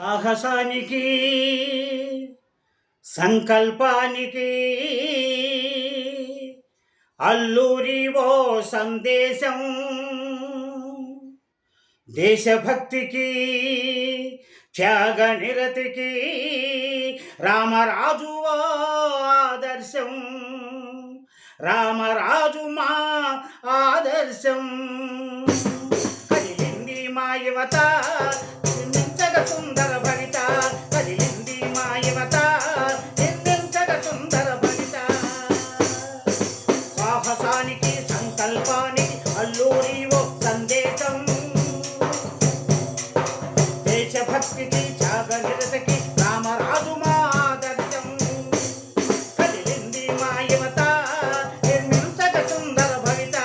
సాహసానికి సంకల్పానికి అల్లూరి ఓ సందేశం. దేశభక్తికి త్యాగ నిరతికి రామరాజు ఓ ఆదర్శం. రామరాజు మా ఆదర్శం. కదిలింది మా యువత దేశభక్తికి త్యాగ రామరాజు మా ఆదర్శం కదిలింది మా యువత నిర్మించగ సుందర భవిత.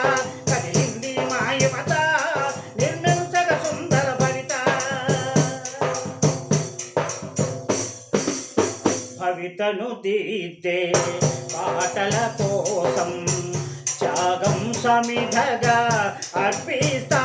కదిలింది మా యువత నిర్మించగ సుందర భవిత. భవితను తీర్చే పాటల కోసం త్యాగం సమిధగా అర్పిస్తా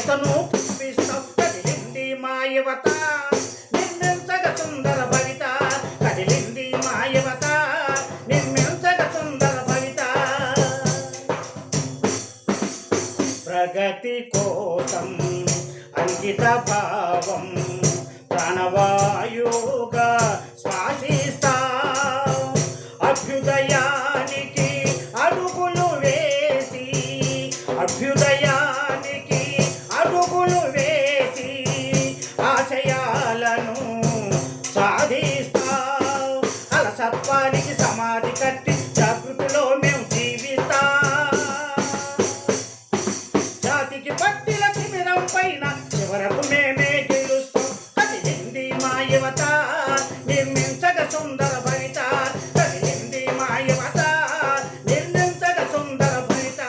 చేతను పుష్పిస్తాం కదిలింది మా యువత. నిర్మించగ సుందర భవిత కదిలింది మా యువత. నిర్మించగ సుందర భవిత. ప్రగతి కోసం అంకిత భావం ప్రాణవాయుగా శ్వాసిస్తా. అభ్యుదయానికి అడుగులు వేసి అభ్యుదయ జాతికి పట్టిల తిమిరం పైన చివరకు మేమే గెలుస్తాం? కదిలింది మా యువత నిర్మించగ సుందర భవిత కదిలింది మా యువత నిర్మించగ సుందర భవిత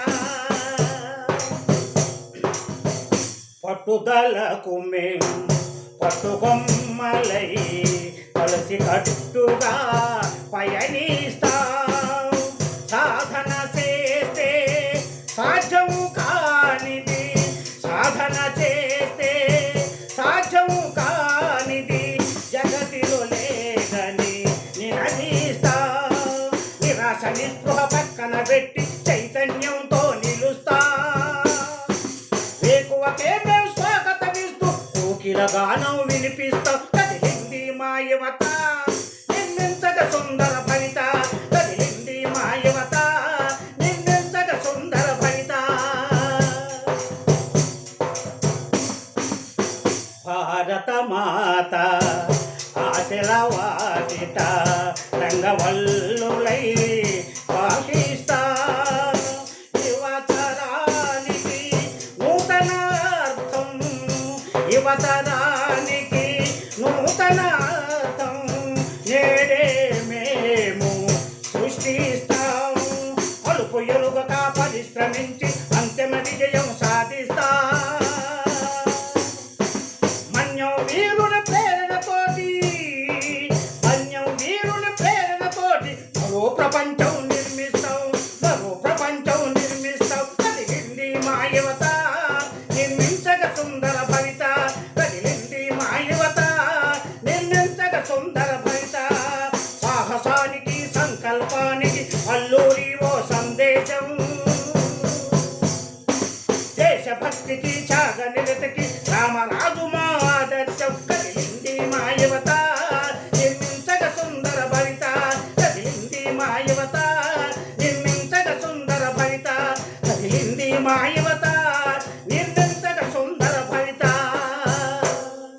పట్టుదలకు మేము పట్టుకొమ్మలై కలిసి కట్టుగా పయనిస్తా. గానం వినిపిస్తా. కదిలింది మా యువత నిర్మించగ సుందర భవిత కదిలింది మా యువత నిర్మించగ సుందర భవిత భారత. మాత ఆశల వాటిత రంగవల్లుల యువతరానికి నూతన నేడే మేము సృష్టిస్తాం. అలుపు ఎరుగక పరిశ్రమించి అంతిమ విజయం సాధిస్తా. మన్యం వీరుల ప్రేరణతోటి మన్యం వీరుల ప్రేరణతోటి మరో ప్రపంచం నిర్మిస్తాం. మరో ప్రపంచం నిర్మిస్తాం. కదిలింది మా యువత.